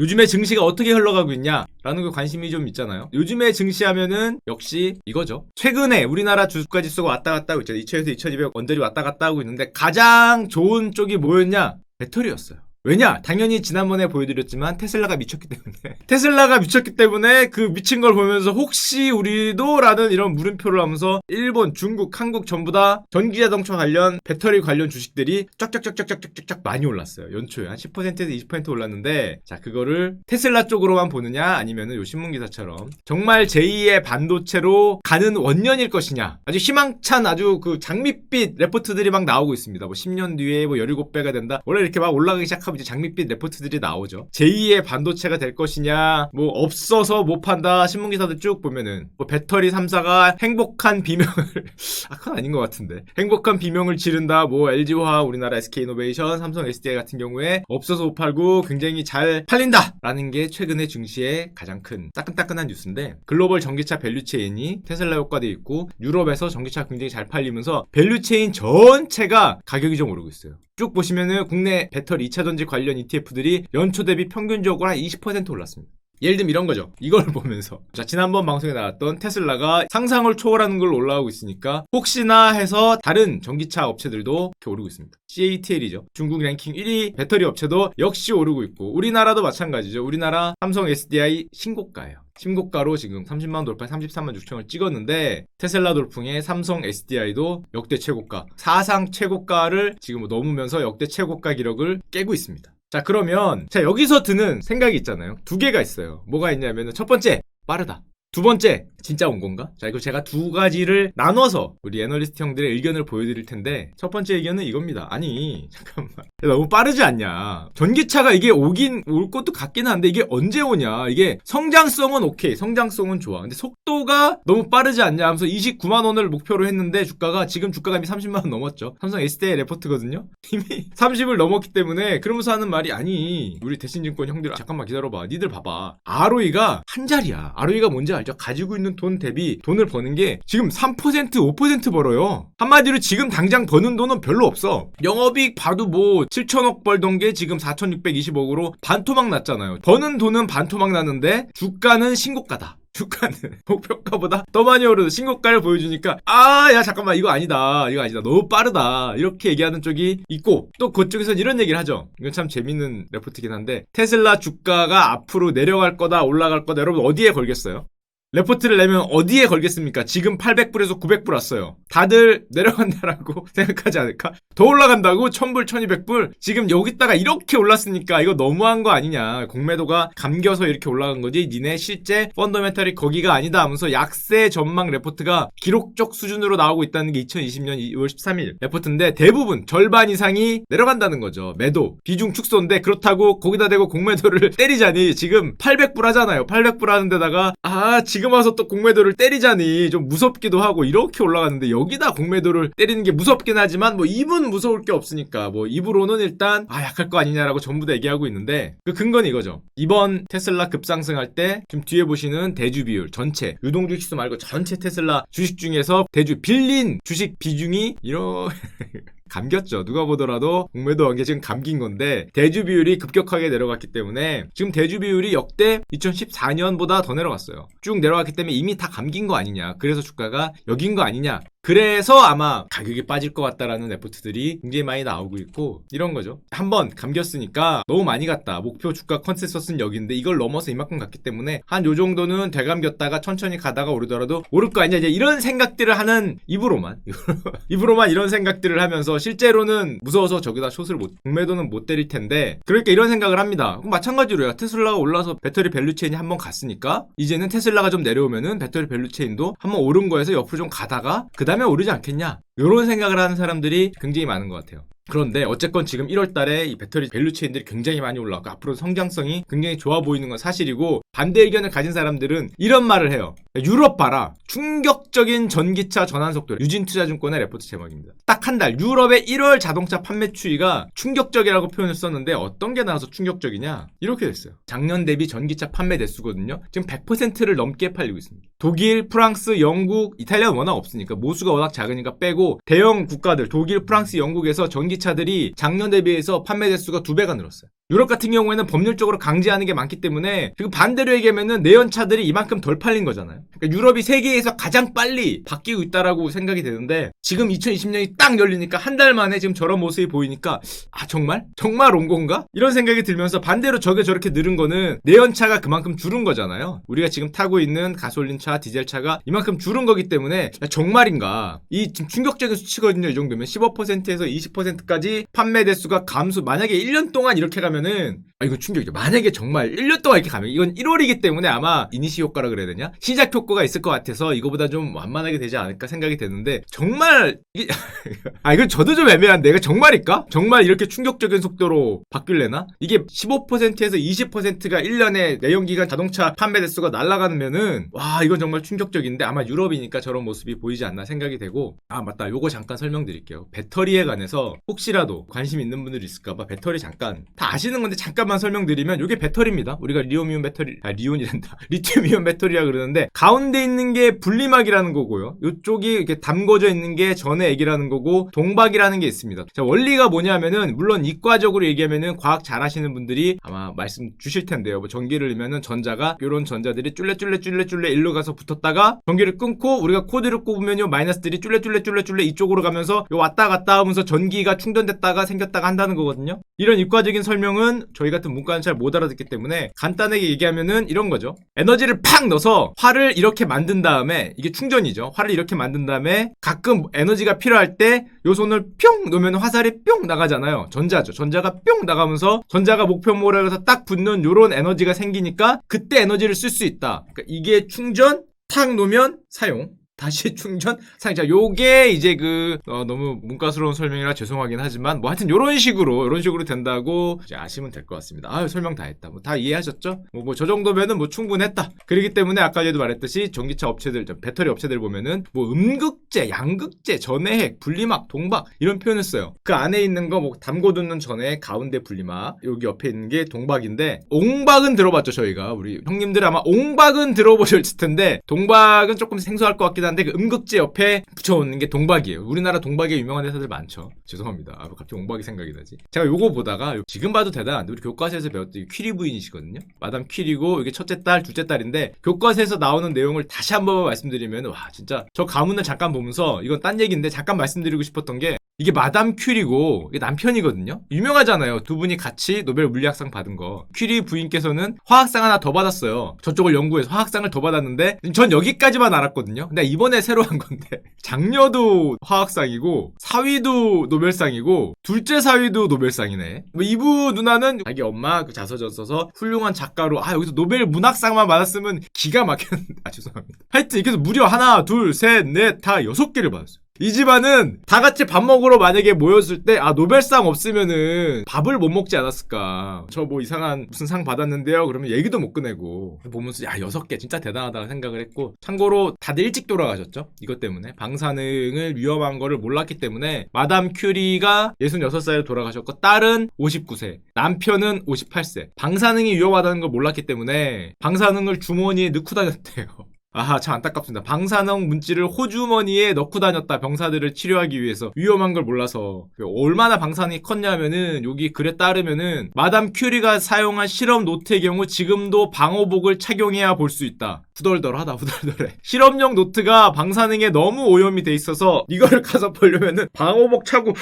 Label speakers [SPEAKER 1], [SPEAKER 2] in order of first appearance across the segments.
[SPEAKER 1] 요즘에 증시가 어떻게 흘러가고 있냐라는 거 관심이 좀 있잖아요. 요즘에 증시하면은 역시 이거죠. 최근에 우리나라 주가 지수가 왔다 갔다 하고 있잖아요. 2000에서 2200 원들이 왔다 갔다 하고 있는데 가장 좋은 쪽이 뭐였냐? 배터리였어요. 왜냐? 당연히 지난번에 보여드렸지만 테슬라가 미쳤기 때문에 테슬라가 미쳤기 때문에 그 미친 걸 보면서 혹시 우리도 라는 이런 물음표를 하면서 일본, 중국, 한국 전부 다 전기자동차 관련 배터리 관련 주식들이 쫙쫙쫙쫙쫙쫙쫙 많이 올랐어요. 연초에 한 10%에서 20% 올랐는데 자 그거를 테슬라 쪽으로만 보느냐 아니면은 요 신문 기사처럼 정말 제2의 반도체로 가는 원년일 것이냐 아주 희망찬 아주 그 장밋빛 레포트들이 막 나오고 있습니다. 뭐 10년 뒤에 뭐 17배가 된다. 원래 이렇게 막 올라가기 시작하 면 이제 장밋빛 레포트들이 나오죠. 제2의 반도체가 될 것이냐 뭐 없어서 못 판다 신문 기사들 쭉 보면은 뭐 배터리 3사가 행복한 비명을 아 그건 아닌 것 같은데 행복한 비명을 지른다 뭐 LG화학 우리나라 SK이노베이션 삼성 SDI 같은 경우에 없어서 못 팔고 굉장히 잘 팔린다라는 게 최근의 증시의 가장 큰 따끈따끈한 뉴스인데 글로벌 전기차 밸류체인이 테슬라 효과도 있고 유럽에서 전기차 굉장히 잘 팔리면서 밸류체인 전체가 가격이 좀 오르고 있어요. 쭉 보시면은 국내 배터리 2차 전지 관련 ETF들이 연초 대비 평균적으로 한 20% 올랐습니다. 예를 들면 이런 거죠. 이걸 보면서. 자, 지난번 방송에 나왔던 테슬라가 상상을 초월하는 걸 올라오고 있으니까 혹시나 해서 다른 전기차 업체들도 이렇게 오르고 있습니다. CATL이죠. 중국 랭킹 1위 배터리 업체도 역시 오르고 있고 우리나라도 마찬가지죠. 우리나라 삼성 SDI 신고가예요. 신고가로 지금 30만 돌파 33만 6천을 찍었는데 테슬라 돌풍에 삼성 SDI도 역대 최고가 사상 최고가를 지금 넘으면서 역대 최고가 기록을 깨고 있습니다. 자 그러면 자 여기서 드는 생각이 있잖아요. 두 개가 있어요. 뭐가 있냐면 첫 번째 빠르다. 두 번째 진짜 온 건가? 자 이거 제가 두 가지를 나눠서 우리 애널리스트 형들의 의견을 보여드릴 텐데 첫 번째 의견은 이겁니다. 아니 잠깐만 너무 빠르지 않냐? 전기차가 이게 오긴 올 것도 같긴 한데 이게 언제 오냐? 이게 성장성은 오케이, 성장성은 좋아. 근데 속도가 너무 빠르지 않냐? 하면서 29만 원을 목표로 했는데 주가가 지금 주가가 이미 30만 원 넘었죠. 삼성 SDI 레포트거든요. 이미 30을 넘었기 때문에 그러면서 하는 말이 아니 우리 대신증권 형들 잠깐만 기다려봐. 니들 봐봐. ROE가 한 자리야. ROE가 뭔지 알죠? 가지고 있는 돈 대비 돈을 버는 게 지금 3% 5% 벌어요. 한마디로 지금 당장 버는 돈은 별로 없어. 영업이익 봐도 뭐 7천억 벌던 게 지금 4,620억으로 반토막 났잖아요. 버는 돈은 반토막 났는데 주가는 신고가다. 주가는 목표가보다 더 많이 오르는 신고가를 보여주니까 아 야 잠깐만 이거 아니다 이거 아니다 너무 빠르다 이렇게 얘기하는 쪽이 있고 또 그쪽에선 이런 얘기를 하죠 이건 참 재밌는 레포트긴 한데 테슬라 주가가 앞으로 내려갈 거다 올라갈 거다 여러분 어디에 걸겠어요? 레포트를 내면 어디에 걸겠습니까? 지금 800불에서 900불 왔어요. 다들 내려간다라고 생각하지 않을까? 더 올라간다고? 1000불, 1200불? 지금 여기다가 이렇게 올랐으니까 이거 너무한 거 아니냐. 공매도가 감겨서 이렇게 올라간 거지. 니네 실제 펀더멘탈이 거기가 아니다 하면서 약세 전망 레포트가 기록적 수준으로 나오고 있다는 게 2020년 2월 13일 레포트인데 대부분 절반 이상이 내려간다는 거죠. 매도. 비중 축소인데 그렇다고 거기다 대고 공매도를 때리자니 지금 800불 하잖아요. 800불 하는 데다가 아, 지금 와서 또 공매도를 때리자니 좀 무섭기도 하고 이렇게 올라갔는데 여기다 공매도를 때리는 게 무섭긴 하지만 뭐 입은 무서울 게 없으니까 뭐 입으로는 일단 아 약할 거 아니냐라고 전부 다 얘기하고 있는데 그 근거는 이거죠. 이번 테슬라 급상승할 때좀 뒤에 보시는 대주 비율 전체 유동주 지수 말고 전체 테슬라 주식 중에서 대주 빌린 주식 비중이 이런 감겼죠. 누가 보더라도 공매도 원게 지금 감긴 건데 대주 비율이 급격하게 내려갔기 때문에 지금 대주 비율이 역대 2014년보다 더 내려갔어요. 쭉 내려갔기 때문에 이미 다 감긴 거 아니냐. 그래서 주가가 여긴 거 아니냐. 그래서 아마 가격이 빠질 것 같다라는 레포트들이 굉장히 많이 나오고 있고 이런 거죠. 한번 감겼으니까 너무 많이 갔다. 목표 주가 컨센서스는 여기인데 이걸 넘어서 이만큼 갔기 때문에 한 요 정도는 되감겼다가 천천히 가다가 오르더라도 오를 거 아니냐 이제 이런 생각들을 하는 입으로만 입으로만 이런 생각들을 하면서 실제로는 무서워서 저기다 숏을 못 공매도는 못 때릴 텐데 그러니까 이런 생각을 합니다. 마찬가지로요. 테슬라가 올라서 배터리 밸류체인이 한번 갔으니까 이제는 테슬라가 좀 내려오면은 배터리 밸류체인도 한번 오른 거에서 옆으로 좀 가다가 그 다음에 오르지 않겠냐 이런 생각을 하는 사람들이 굉장히 많은 것 같아요. 그런데 어쨌건 지금 1월 달에 이 배터리 밸류 체인들이 굉장히 많이 올라왔고 앞으로 성장성이 굉장히 좋아 보이는 건 사실이고 반대 의견을 가진 사람들은 이런 말을 해요. 유럽 봐라. 충격적인 전기차 전환 속도. 유진 투자증권의 레포트 제목입니다. 딱 한 달. 유럽의 1월 자동차 판매 추이가 충격적이라고 표현을 썼는데 어떤 게 나와서 충격적이냐? 이렇게 됐어요. 작년 대비 전기차 판매 대수거든요. 지금 100%를 넘게 팔리고 있습니다. 독일, 프랑스, 영국, 이탈리아는 워낙 없으니까 모수가 워낙 작으니까 빼고 대형 국가들 독일, 프랑스, 영국에서 전기 전기차들이 작년 대비해서 판매 대수가 두 배가 늘었어요. 유럽 같은 경우에는 법률적으로 강제하는 게 많기 때문에 그리고 반대로 얘기하면은 내연차들이 이만큼 덜 팔린 거잖아요. 그러니까 유럽이 세계에서 가장 빨리 바뀌고 있다라고 생각이 되는데 지금 2020년이 딱 열리니까 한 달 만에 지금 저런 모습이 보이니까 아 정말 정말 온 건가 이런 생각이 들면서 반대로 저게 저렇게 늘은 거는 내연차가 그만큼 줄은 거잖아요. 우리가 지금 타고 있는 가솔린차, 디젤차가 이만큼 줄은 거기 때문에 야, 정말인가 이 지금 충격적인 수치거든요. 이 정도면 15%에서 20% 까지 판매 대수가 감소. 만약에 1년 동안 이렇게 가면은 아 이거 충격이죠. 만약에 정말 1년 동안 이렇게 가면 이건 1월이기 때문에 아마 이니시 효과라 그래야 되냐? 시작 효과가 있을 것 같아서 이거보다 좀 완만하게 되지 않을까 생각이 되는데 정말 이게 아 이건 저도 좀 애매한데 이거 정말일까? 정말 이렇게 충격적인 속도로 바뀔래나? 이게 15%에서 20%가 1년에 내연기관 자동차 판매 대수가 날아가면은 와 이건 정말 충격적인데 아마 유럽이니까 저런 모습이 보이지 않나 생각이 되고 아 맞다 요거 잠깐 설명드릴게요 배터리에 관해서 혹시라도 관심 있는 분들이 있을까봐 배터리 잠깐 다 아시는 건데 잠깐 만 설명드리면 요게 배터리입니다. 우리가 리오미온 배터리 아 리온이란다. 리튬이온 배터리라 그러는데 가운데 있는 게 분리막이라는 거고요. 요쪽이 이렇게 담궈져 있는 게 전의 액이라는 거고 동박이라는 게 있습니다. 자 원리가 뭐냐면은 물론 이과적으로 얘기하면은 과학 잘하시는 분들이 아마 말씀 주실 텐데요. 뭐 전기를 넣으면은 전자가 요런 전자들이 쫄래쫄래 쫄래쫄래 일로 가서 붙었다가 전기를 끊고 우리가 코드를 꼽으면요. 마이너스들이 쫄래쫄래 쫄래쫄래 이쪽으로 가면서 요 왔다 갔다 하면서 전기가 충전됐다가 생겼다가 한다는 거거든요. 이런 이과적인 설명은 저희 같은 문과는 잘 못 알아듣기 때문에 간단하게 얘기하면은 이런 거죠. 에너지를 팍 넣어서 활을 이렇게 만든 다음에 이게 충전이죠. 활을 이렇게 만든 다음에 가끔 에너지가 필요할 때 요 손을 뿅 놓으면 화살이 뿅 나가잖아요. 전자죠. 전자가 뿅 나가면서 전자가 목표 모락에서 딱 붙는 요런 에너지가 생기니까 그때 에너지를 쓸 수 있다. 그러니까 이게 충전 탁 놓으면 사용 다시 충전 사용 자. 요게 이제 그 어, 너무 문과스러운 설명이라 죄송하긴 하지만 뭐 하여튼 요런 식으로 요런 식으로 된다고 이제 아시면 될 것 같습니다. 아유 설명 다 했다. 뭐 다 이해하셨죠? 뭐 뭐 저 정도면은 뭐 충분했다. 그렇기 때문에 아까 전에도 말했듯이 전기차 업체들 저 배터리 업체들 보면은 뭐 음극재 양극재 전해핵 분리막 동박 이런 표현을 써요. 그 안에 있는 거 뭐 담궈두는 전에 가운데 분리막 여기 옆에 있는 게 동박인데 옹박은 들어봤죠 저희가. 우리 형님들 아마 옹박은 들어보셨을 텐데 동박은 조금 생소할 것 같긴 한데 그 음극재 옆에 붙여놓는 게 동박이에요. 우리나라 동박에 유명한 회사들 많죠. 죄송합니다. 아, 갑자기 옹박이 생각이 나지. 제가 요거 보다가 요- 지금 봐도 대단한데 우리 교과서에서 배웠던 이 퀴리 부인이시거든요. 마담 퀴리고 이게 첫째 딸 둘째 딸인데 교과서에서 나오는 내용을 다시 한번 말씀드리면 와 진짜 저 가문을 잠깐 보면서 이건 딴 얘기인데 잠깐 말씀드리고 싶었던 게 이게 마담 큐리고 이게 남편이거든요. 유명하잖아요. 두 분이 같이 노벨 물리학상 받은 거. 큐리 부인께서는 화학상 하나 더 받았어요. 저쪽을 연구해서 화학상을 더 받았는데 전 여기까지만 알았거든요. 근데 이번에 새로 한 건데 장녀도 화학상이고 사위도 노벨상이고 둘째 사위도 노벨상이네. 뭐 이부 누나는 자기 엄마 그 자서전 써서 훌륭한 작가로 아 여기서 노벨 문학상만 받았으면 기가 막혔는데 아 죄송합니다. 하여튼 해서 무려 하나 둘 셋 넷 다 여섯 개를 받았어요. 이 집안은 다 같이 밥 먹으러 만약에 모였을 때 아 노벨상 없으면은 밥을 못 먹지 않았을까. 저 뭐 이상한 무슨 상 받았는데요? 그러면 얘기도 못 꺼내고. 보면서 야 여섯 개 진짜 대단하다고 생각을 했고 참고로 다들 일찍 돌아가셨죠? 이것 때문에. 방사능을 위험한 거를 몰랐기 때문에 마담 큐리가 66살에 돌아가셨고 딸은 59세 남편은 58세. 방사능이 위험하다는 걸 몰랐기 때문에 방사능을 주머니에 넣고 다녔대요 아하 참 안타깝습니다. 방사능 문지를 호주머니에 넣고 다녔다 병사들을 치료하기 위해서 위험한 걸 몰라서 얼마나 방사능이 컸냐면은 여기 글에 따르면은 마담 큐리가 사용한 실험 노트의 경우 지금도 방호복을 착용해야 볼 수 있다. 후덜덜하다 후덜덜해. 실험용 노트가 방사능에 너무 오염이 돼 있어서 이거를 가서 보려면은 방호복 차고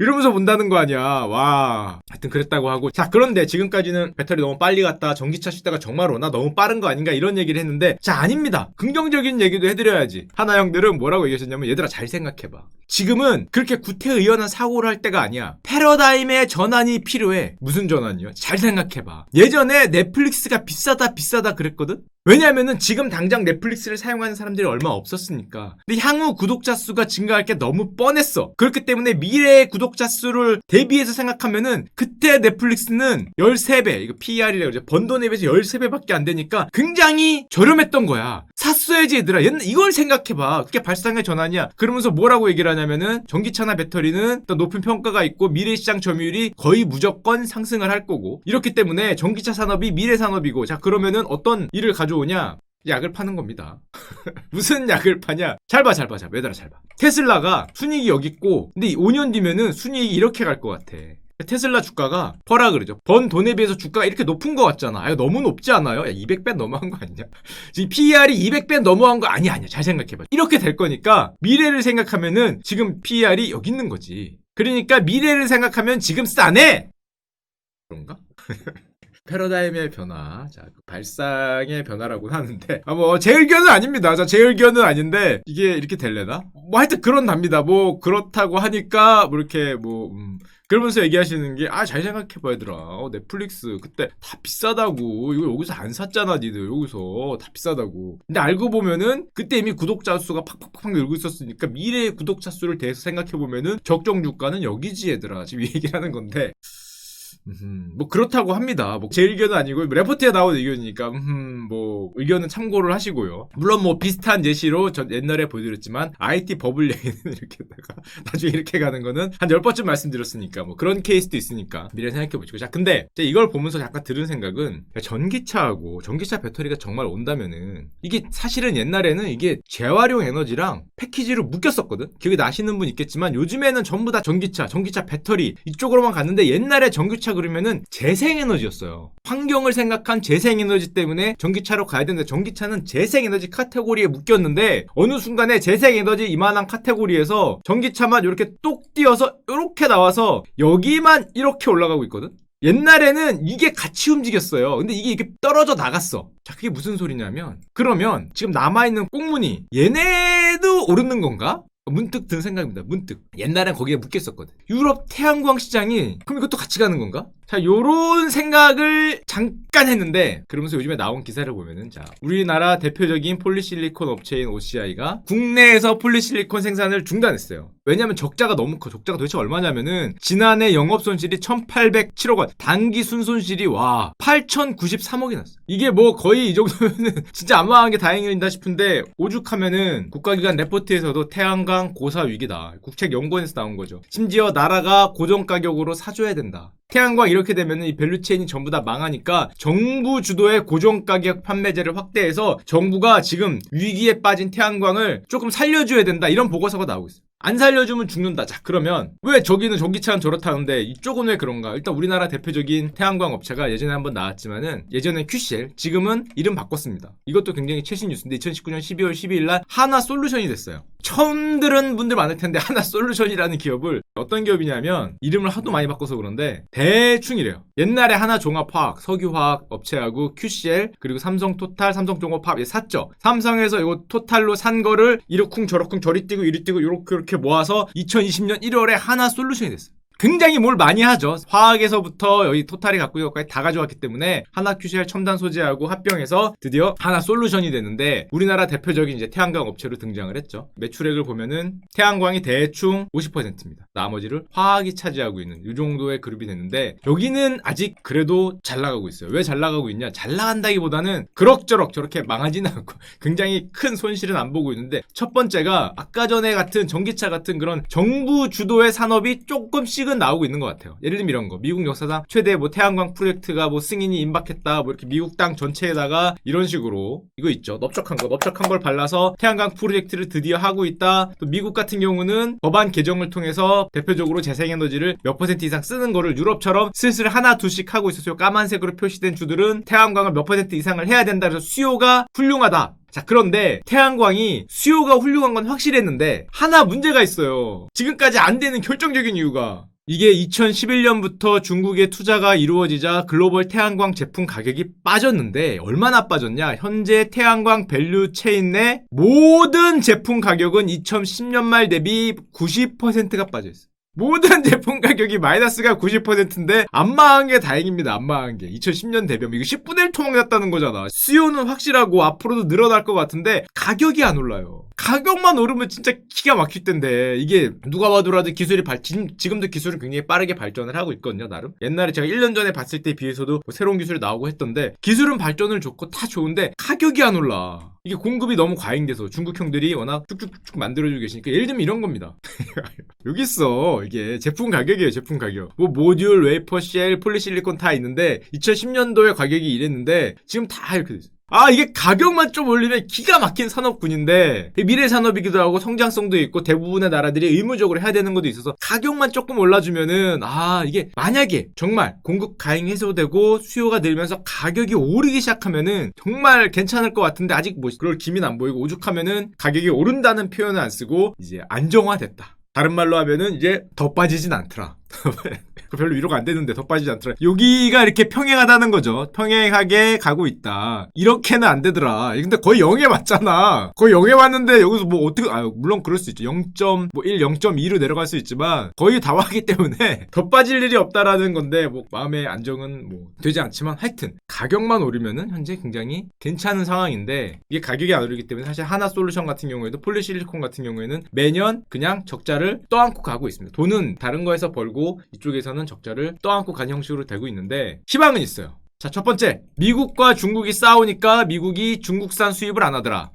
[SPEAKER 1] 이러면서 본다는 거 아니야. 와. 하여튼 그랬다고 하고. 자, 그런데 지금까지는 배터리 너무 빨리 갔다. 전기차 시대가 정말 오나? 너무 빠른 거 아닌가? 이런 얘기를 했는데, 자, 아닙니다. 긍정적인 얘기도 해드려야지. 하나 형들은 뭐라고 얘기하셨냐면, 얘들아, 잘 생각해봐. 지금은 그렇게 구태의연한 사고를 할 때가 아니야. 패러다임의 전환이 필요해. 무슨 전환이요? 잘 생각해봐. 예전에 넷플릭스가 비싸다, 비싸다 그랬거든? 왜냐면은 지금 당장 넷플릭스를 사용하는 사람들이 얼마 없었으니까. 근데 향후 구독자 수가 증가할 게 너무 뻔했어. 그렇기 때문에 미래의 구독자 수를 대비해서 생각하면은 그때 넷플릭스는 13배, 이거 PR이라고 그러죠. 번 돈에 비해서 13배밖에 안 되니까 굉장히 저렴했던 거야. 샀어야지 얘들아. 옛날 이걸 생각해봐. 그게 발상의 전환이야. 그러면서 뭐라고 얘기를 하냐면은 전기차나 배터리는 또 높은 평가가 있고 미래 시장 점유율이 거의 무조건 상승을 할 거고 이렇기 때문에 전기차 산업이 미래 산업이고 자 그러면은 어떤 일을 가 져오냐 약을 파는 겁니다. 무슨 약을 파냐? 잘 봐, 잘 봐, 잘 봐. 얘들아, 잘 봐. 테슬라가 순이익이 여기 있고, 근데 5년 뒤면은 순이익이 이렇게 갈 것 같아. 테슬라 주가가 퍼라 그러죠. 번 돈에 비해서 주가가 이렇게 높은 것 같잖아. 아, 너무 높지 않아요? 야, 200배 넘어간 거 아니냐? 지금 PER이 200배 넘어간 거 아니야, 아니야. 잘 생각해봐. 이렇게 될 거니까 미래를 생각하면은 지금 PER이 여기 있는 거지. 그러니까 미래를 생각하면 지금 싸네! 그런가? 패러다임의 변화, 자, 그 발상의 변화라고 하는데, 아, 뭐, 제 의견은 아닙니다. 자, 제 의견은 아닌데, 이게 이렇게 될래나? 뭐, 하여튼 그런답니다. 뭐, 그렇다고 하니까, 뭐, 이렇게, 뭐, 음, 그러면서 얘기하시는 게, 아, 잘 생각해봐, 얘들아. 어, 넷플릭스, 그때 다 비싸다고. 이거 여기서 안 샀잖아, 니들. 여기서. 다 비싸다고. 근데 알고 보면은, 그때 이미 구독자 수가 팍팍팍 늘고 있었으니까, 미래의 구독자 수를 대해서 생각해보면은, 적정 주가는 여기지, 얘들아. 지금 이 얘기를 하는 건데, 음, 뭐 그렇다고 합니다. 뭐 제 의견은 아니고 레포트에 나온 의견이니까 음, 뭐 의견은 참고를 하시고요. 물론 뭐 비슷한 예시로 전 옛날에 보여드렸지만 IT 버블 얘기는 이렇게 다가 나중에 이렇게 가는 거는 한 10번쯤 말씀드렸으니까 뭐 그런 케이스도 있으니까 미래 생각해 보시고 자 근데 이걸 보면서 잠깐 들은 생각은 야, 전기차하고 전기차 배터리가 정말 온다면은 이게 사실은 옛날에는 이게 재활용 에너지랑 패키지로 묶였었거든. 기억이 나시는 분 있겠지만 요즘에는 전부 다 전기차, 전기차 배터리 이쪽으로만 갔는데 옛날에 전기차 그러면은 재생에너지였어요. 환경을 생각한 재생에너지 때문에 전기차로 가야 되는데 전기차는 재생에너지 카테고리에 묶였는데 어느 순간에 재생에너지 이만한 카테고리에서 전기차만 이렇게 똑 띄어서 이렇게 나와서 여기만 이렇게 올라가고 있거든. 옛날에는 이게 같이 움직였어요. 근데 이게 이렇게 떨어져 나갔어. 자, 그게 무슨 소리냐면, 그러면 지금 남아 있는 꽁무니, 얘네도 오르는 건가? 문득 든 생각입니다. 문득. 옛날엔 거기에 묶였었거든. 유럽 태양광 시장이, 그럼 이것도 같이 가는 건가? 자, 요런 생각을 잠깐 했는데, 그러면서 요즘에 나온 기사를 보면은, 자, 우리나라 대표적인 폴리실리콘 업체인 OCI가 국내에서 폴리실리콘 생산을 중단했어요. 왜냐면 적자가 너무 커. 적자가 도대체 얼마냐면은, 지난해 영업 손실이 1,807억 원. 단기 순손실이 와, 8,093억이 났어. 이게 뭐 거의 이 정도면은 진짜 안 망한 게 다행이다 싶은데, 오죽하면은 국가기관 레포트에서도 태양광 고사 위기다. 국책연구원에서 나온 거죠. 심지어 나라가 고정 가격으로 사줘야 된다. 태양광 이렇게 되면 이 밸류체인이 전부 다 망하니까 정부 주도의 고정가격 판매제를 확대해서 정부가 지금 위기에 빠진 태양광을 조금 살려줘야 된다 이런 보고서가 나오고 있어요. 안 살려주면 죽는다. 자, 그러면 왜 저기는 전기차는 저렇다는데 이쪽은 왜 그런가? 일단 우리나라 대표적인 태양광 업체가 예전에 한번 나왔지만은 예전에 QCL, 지금은 이름 바꿨습니다. 이것도 굉장히 최신 뉴스인데 2019년 12월 12일 날 하나 솔루션이 됐어요. 처음 들은 분들 많을 텐데 하나 솔루션이라는 기업을 어떤 기업이냐면 이름을 하도 많이 바꿔서 그런데 대충 이래요. 옛날에 하나 종합화학, 석유화학 업체하고 QCL 그리고 삼성 토탈, 삼성 종합화학 예, 샀죠. 삼성에서 이거 토탈로 산 거를 이러쿵 저러쿵 저리 뛰고 이리 뛰고 이렇게 이렇게 모아서 2020년 1월에 하나 솔루션이 됐어요. 굉장히 뭘 많이 하죠. 화학에서부터 여기 토탈이 갖고 있는 것까지 다 가져왔기 때문에 하나 QCL 첨단 소재하고 합병해서 드디어 하나 솔루션이 되는데 우리나라 대표적인 이제 태양광 업체로 등장을 했죠. 매출액을 보면은 태양광이 대충 50%입니다. 나머지를 화학이 차지하고 있는 이 정도의 그룹이 됐는데 여기는 아직 그래도 잘 나가고 있어요. 왜 잘 나가고 있냐? 잘 나간다기보다는 그럭저럭 저렇게 망하지는 않고 굉장히 큰 손실은 안 보고 있는데 첫 번째가 아까 전에 같은 전기차 같은 그런 정부 주도의 산업이 조금씩은 나오고 있는 것 같아요. 예를 들면 이런 거. 미국 역사상 최대 뭐 태양광 프로젝트가 뭐 승인이 임박했다. 뭐 이렇게 미국 땅 전체에다가 이런 식으로 이거 있죠. 넓적한 거. 넓적한 걸 발라서 태양광 프로젝트를 드디어 하고 있다. 또 미국 같은 경우는 법안 개정을 통해서 대표적으로 재생에너지를 몇 퍼센트 이상 쓰는 거를 유럽처럼 슬슬 하나 둘씩 하고 있었어요. 까만색으로 표시된 주들은 태양광을 몇 퍼센트 이상을 해야 된다. 그래서 수요가 훌륭하다. 자, 그런데 태양광이 수요가 훌륭한 건 확실했는데 하나 문제가 있어요. 지금까지 안 되는 결정적인 이유가 이게 2011년부터 중국의 투자가 이루어지자 글로벌 태양광 제품 가격이 빠졌는데 얼마나 빠졌냐? 현재 태양광 밸류 체인 내 모든 제품 가격은 2010년 말 대비 90%가 빠져 있어요. 모든 제품 가격이 마이너스가 90%인데 안 망한 게 다행입니다. 안 망한 게. 2010년 대비하면 이거 10분의 1 토막 났다는 거잖아. 수요는 확실하고 앞으로도 늘어날 것 같은데 가격이 안 올라요. 가격만 오르면 진짜 기가 막힐 텐데 이게 누가 봐도라도 기술이 발 지금, 지금 도 기술은 굉장히 빠르게 발전을 하고 있거든요 나름 옛날에 제가 1년 전에 봤을 때 비해서도 뭐 새로운 기술이 나오고 했던데 기술은 발전을 좋고 다 좋은데 가격이 안 올라 이게 공급이 너무 과잉돼서 중국 형들이 워낙 쭉쭉쭉 만들어주고 계시니까 예를 들면 이런 겁니다 여기 있어 이게 제품 가격이에요 제품 가격 뭐 모듈 웨이퍼 쉘 폴리실리콘 다 있는데 2010년도에 가격이 이랬는데 지금 다 이렇게 돼 있어 아 이게 가격만 좀 올리면 기가 막힌 산업군인데 미래 산업이기도 하고 성장성도 있고 대부분의 나라들이 의무적으로 해야 되는 것도 있어서 가격만 조금 올라주면은 아 이게 만약에 정말 공급 가행 해소되고 수요가 늘면서 가격이 오르기 시작하면은 정말 괜찮을 것 같은데 아직 뭐 그럴 기미는 안 보이고 오죽하면은 가격이 오른다는 표현을 안 쓰고 이제 안정화됐다. 다른 말로 하면은 이제 더 빠지진 않더라. 그 별로 위로가 안 되는데 더 빠지지 않더라. 여기가 이렇게 평행하다는 거죠. 평행하게 가고 있다. 이렇게는 안 되더라. 근데 거의 0에 맞잖아. 거의 0에 왔는데 여기서 뭐 어떻게 아 물론 그럴 수 있죠. 0.1, 0.2로 내려갈 수 있지만 거의 다 왔기 때문에 더 빠질 일이 없다라는 건데 뭐 마음의 안정은 뭐 되지 않지만 하여튼 가격만 오르면은 현재 굉장히 괜찮은 상황인데 이게 가격이 안 오르기 때문에 사실 하나 솔루션 같은 경우에도 폴리실리콘 같은 경우에는 매년 그냥 적자를 떠안고 가고 있습니다. 돈은 다른 거에서 벌고 이쪽에서는 적자를 떠안고 간 형식으로 되고 있는데 희망은 있어요. 자, 첫 번째. 미국과 중국이 싸우니까 미국이 중국산 수입을 안 하더라.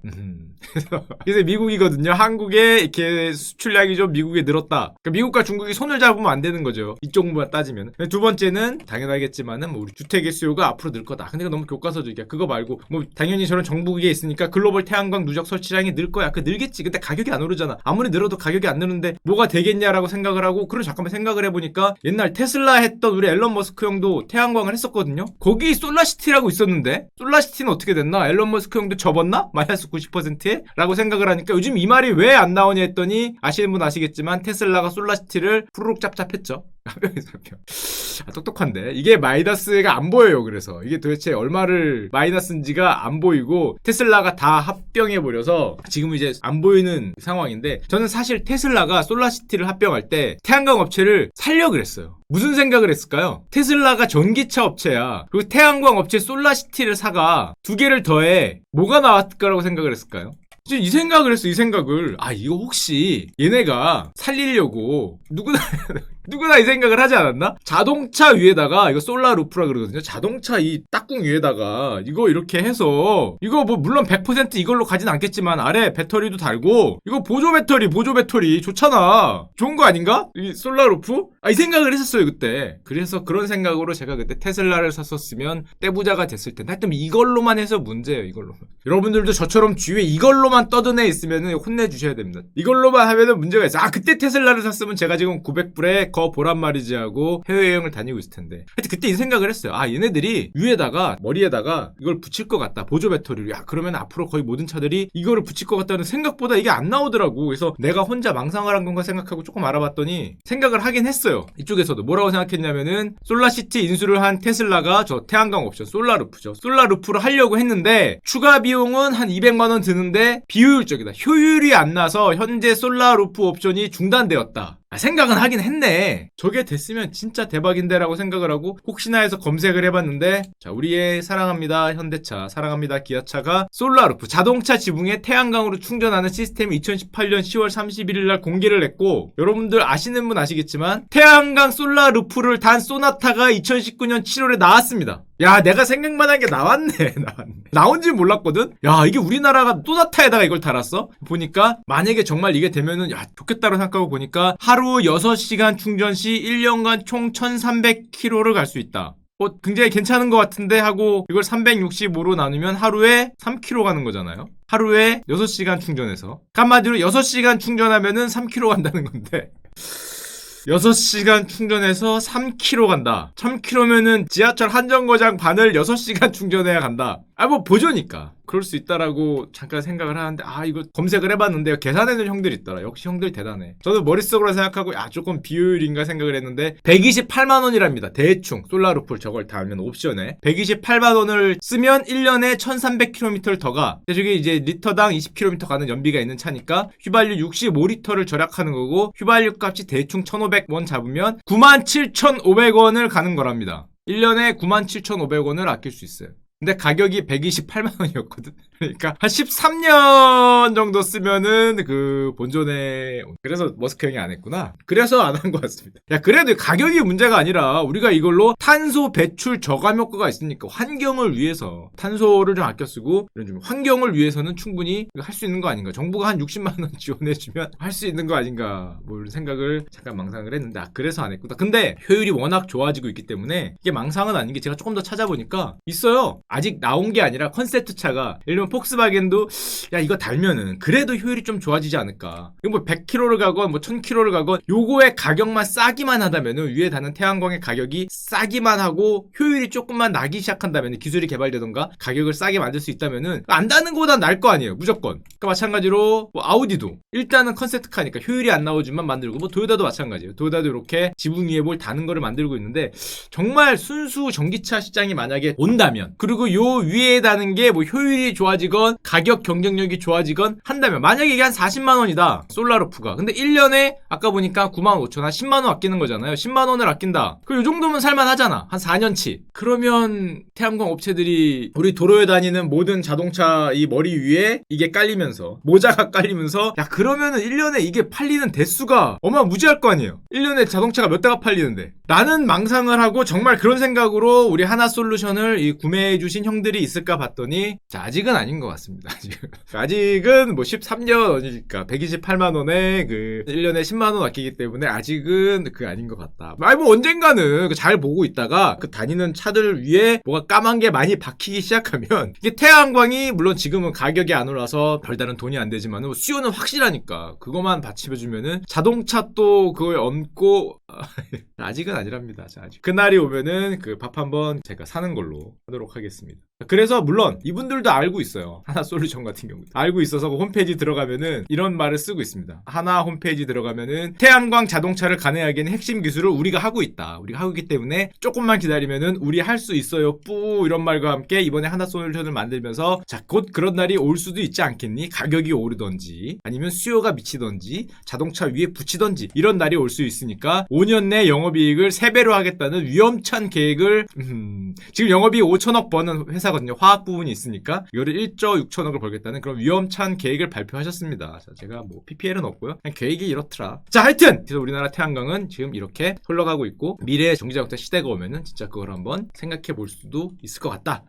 [SPEAKER 1] 음. 그래서 미국이거든요. 한국에 이렇게 수출량이 좀 미국에 늘었다. 그러니까 미국과 중국이 손을 잡으면 안 되는 거죠. 이쪽만 따지면. 두 번째는 당연하겠지만은 뭐 우리 주택의 수요가 앞으로 늘 거다. 근데 너무 교과서적이야. 그거 말고 뭐 당연히 저런 정부기에 있으니까 글로벌 태양광 누적 설치량이 늘 거야. 그 늘겠지. 근데 가격이 안 오르잖아. 아무리 늘어도 가격이 안 늘는데 뭐가 되겠냐라고 생각을 하고 그럼 잠깐만 생각을 해보니까 옛날 테슬라 했던 우리 앨런 머스크 형도 태양광을 했었거든요. 거기 솔라시티라고 있었는데 솔라시티는 어떻게 됐나? 앨런 머스크 형도 접었나? 마이너스 90%에? 라고 생각을 하니까 요즘 이 말이 왜 안 나오냐 했더니 아시는 분 아시겠지만 테슬라가 솔라시티를 푸르륵 짭짭했죠. 합병. 아, 똑똑한데 이게 마이너스가 안 보여요. 그래서 이게 도대체 얼마를 마이너스인지가 안 보이고 테슬라가 다 합병해 버려서 지금 이제 안 보이는 상황인데 저는 사실 테슬라가 솔라시티를 합병할 때 태양광 업체를 살려 그랬어요. 무슨 생각을 했을까요? 테슬라가 전기차 업체야. 그리고 태양광 업체 솔라시티를 사가 두 개를 더해 뭐가 나왔을 거라고 생각을 했을까요? 지금 이 생각을 했어, 이 생각을. 아, 이거 혹시 얘네가 살리려고 누구나 누구나 이 생각을 하지 않았나? 자동차 위에다가 이거 솔라 루프라 그러거든요. 자동차 이 딱궁 위에다가 이거 이렇게 해서 이거 뭐 물론 100% 이걸로 가진 않겠지만 아래 배터리도 달고 이거 보조 배터리 보조 배터리 좋잖아. 좋은 거 아닌가? 이 솔라 루프? 아, 이 생각을 했었어요, 그때. 그래서 그런 생각으로 제가 그때 테슬라를 샀었으면 떼부자가 됐을 텐데 하여튼 이걸로만 해서 문제예요, 이걸로만. 여러분들도 저처럼 주위에 이걸로만 떠드네 있으면 혼내주셔야 됩니다. 이걸로만 하면은 문제가 있어. 아, 그때 테슬라를 샀으면 제가 지금 900불에 거 보란 말이지 하고 해외여행을 다니고 있을 텐데. 하여튼 그때 이 생각을 했어요. 아, 얘네들이 위에다가, 머리에다가 이걸 붙일 것 같다. 보조 배터리를. 야, 그러면 앞으로 거의 모든 차들이 이거를 붙일 것 같다는 생각보다 이게 안 나오더라고. 그래서 내가 혼자 망상을 한 건가 생각하고 조금 알아봤더니 생각을 하긴 했어요. 이쪽에서도 뭐라고 생각했냐면은 솔라시티 인수를 한 테슬라가 저 태양광 옵션 솔라루프죠. 솔라루프를 하려고 했는데 추가 비용은 한 200만 원 드는데 비효율적이다. 효율이 안 나서 현재 솔라루프 옵션이 중단되었다. 아, 생각은 하긴 했네. 저게 됐으면 진짜 대박인데 라고 생각을 하고 혹시나 해서 검색을 해봤는데 자 우리의 사랑합니다 현대차 사랑합니다 기아차가 솔라루프 자동차 지붕에 태양광으로 충전하는 시스템이 2018년 10월 31일 날 공개를 했고 여러분들 아시는 분 아시겠지만 태양광 솔라루프를 단 소나타가 2019년 7월에 나왔습니다. 야 내가 생각만 한 게 나왔네 나왔네 나온지 몰랐거든 야 이게 우리나라가 소나타에다가 이걸 달았어 보니까 만약에 정말 이게 되면은 야 좋겠다고 생각하고 보니까 하루 6시간 충전 시 1년간 총 1300km를 갈 수 있다 어, 굉장히 괜찮은 것 같은데 하고 이걸 365로 나누면 하루에 3km 가는 거잖아요. 하루에 6시간 충전해서. 한마디로 6시간 충전하면은 3km 간다는 건데. 6시간 충전해서 3km 간다. 1000km면은 지하철 한 정거장 반을 6시간 충전해야 간다. 아, 뭐, 보조니까. 그럴 수 있다라고 잠깐 생각을 하는데, 아, 이거 검색을 해봤는데, 계산해는 형들이 있더라. 역시 형들 대단해. 저도 머릿속으로 생각하고, 야, 조금 비효율인가 생각을 했는데, 128만원이랍니다. 대충. 솔라루풀 저걸 다 하면 옵션에. 128만원을 쓰면 1년에 1300km를 더 가. 근데 저게 이제 리터당 20km 가는 연비가 있는 차니까, 휘발유 65리터를 절약하는 거고, 휘발유 값이 대충 1500원 잡으면 97,500원을 가는 거랍니다. 1년에 97,500원을 아낄 수 있어요. 근데 가격이 128만 원이었거든. 그러니까 한 13년 정도 쓰면은 그 본존에 그래서 머스크 형이 안 했구나. 그래서 안 한 것 같습니다. 야 그래도 가격이 문제가 아니라 우리가 이걸로 탄소 배출 저감 효과가 있으니까 환경을 위해서 탄소를 좀 아껴 쓰고 이런 좀 환경을 위해서는 충분히 할 수 있는 거 아닌가. 정부가 한 60만 원 지원해 주면 할 수 있는 거 아닌가. 뭐 이런 생각을 잠깐 망상을 했는데 아, 그래서 안 했구나. 근데 효율이 워낙 좋아지고 있기 때문에 이게 망상은 아닌 게 제가 조금 더 찾아보니까 있어요. 아직 나온 게 아니라 컨셉트 차가 예를 들면 폭스바겐도 야 이거 달면은 그래도 효율이 좀 좋아지지 않을까. 이거 뭐 100km를 가건 뭐 1000km를 가건 요거의 가격만 싸기만 하다면은 위에 다는 태양광의 가격이 싸기만 하고 효율이 조금만 나기 시작한다면 기술이 개발되던가 가격을 싸게 만들 수 있다면은 안 다는 거보다 나을 거 아니에요 무조건 그러니까 마찬가지로 뭐 아우디도 일단은 컨셉트카니까 효율이 안 나오지만 만들고 뭐 도요다도 마찬가지예요 도요다도 이렇게 지붕 위에 뭘 다는 거를 만들고 있는데 정말 순수 전기차 시장이 만약에 온다면 그리고 요 위에 다는 게 뭐 효율이 좋아 지건 가격 경쟁력이 좋아지건 한다면 만약에 이게 한 40만 원이다. 솔라루프가. 근데 1년에 아까 보니까 9만 5천 한 10만 원 아끼는 거잖아요. 10만 원을 아낀다. 그럼 요 정도면 살만 하잖아. 한 4년치. 그러면 태양광 업체들이 우리 도로에 다니는 모든 자동차 이 머리 위에 이게 깔리면서 모자가 깔리면서 야 그러면은 1년에 이게 팔리는 대수가 어마무지할 거 아니에요. 1년에 자동차가 몇 대가 팔리는데. 나는 망상을 하고 정말 그런 생각으로 우리 하나 솔루션을 이 구매해 주신 형들이 있을까 봤더니 자, 아직은 아닌 것 같습니다 아직은 아직은 뭐 13년이니까 128만 원에 그 1년에 10만 원 아끼기 때문에 아직은 그 아닌 것 같다 아니 뭐 언젠가는 그잘 보고 있다가 그 다니는 차들 위에 뭐가 까만 게 많이 박히기 시작하면 이게 태양광이 물론 지금은 가격이 안 올라서 별다른 돈이 안 되지만 수요는 확실하니까 그것만 받침해주면은 자동차 또 그걸 얹고 아직은 아니랍니다. 자, 아직. 그날이 오면은 그 밥 한번 제가 사는 걸로 하도록 하겠습니다. 그래서 물론 이분들도 알고 있어요. 하나 솔루션 같은 경우 알고 있어서 그 홈페이지 들어가면은 이런 말을 쓰고 있습니다. 하나 홈페이지 들어가면은 태양광 자동차를 가능하게 하는 핵심 기술을 우리가 하고 있다. 우리가 하고 있기 때문에 조금만 기다리면은 우리 할 수 있어요. 뿌 이런 말과 함께 이번에 하나 솔루션을 만들면서 자 곧 그런 날이 올 수도 있지 않겠니? 가격이 오르던지 아니면 수요가 미치던지 자동차 위에 붙이던지 이런 날이 올 수 있으니까 5년 내 영업이익을 3배로 하겠다는 위험찬 계획을 음, 지금 영업이익 5천억 버는 회사거든요. 화학 부분이 있으니까 이거를 1조 6천억을 벌겠다는 그런 위험찬 계획을 발표하셨습니다. 자, 제가 뭐 PPL은 없고요. 그냥 계획이 이렇더라. 자, 하여튼 그래서 우리나라 태양광은 지금 이렇게 흘러가고 있고 미래의 전기자동차 시대가 오면은 진짜 그걸 한번 생각해 볼 수도 있을 것 같다.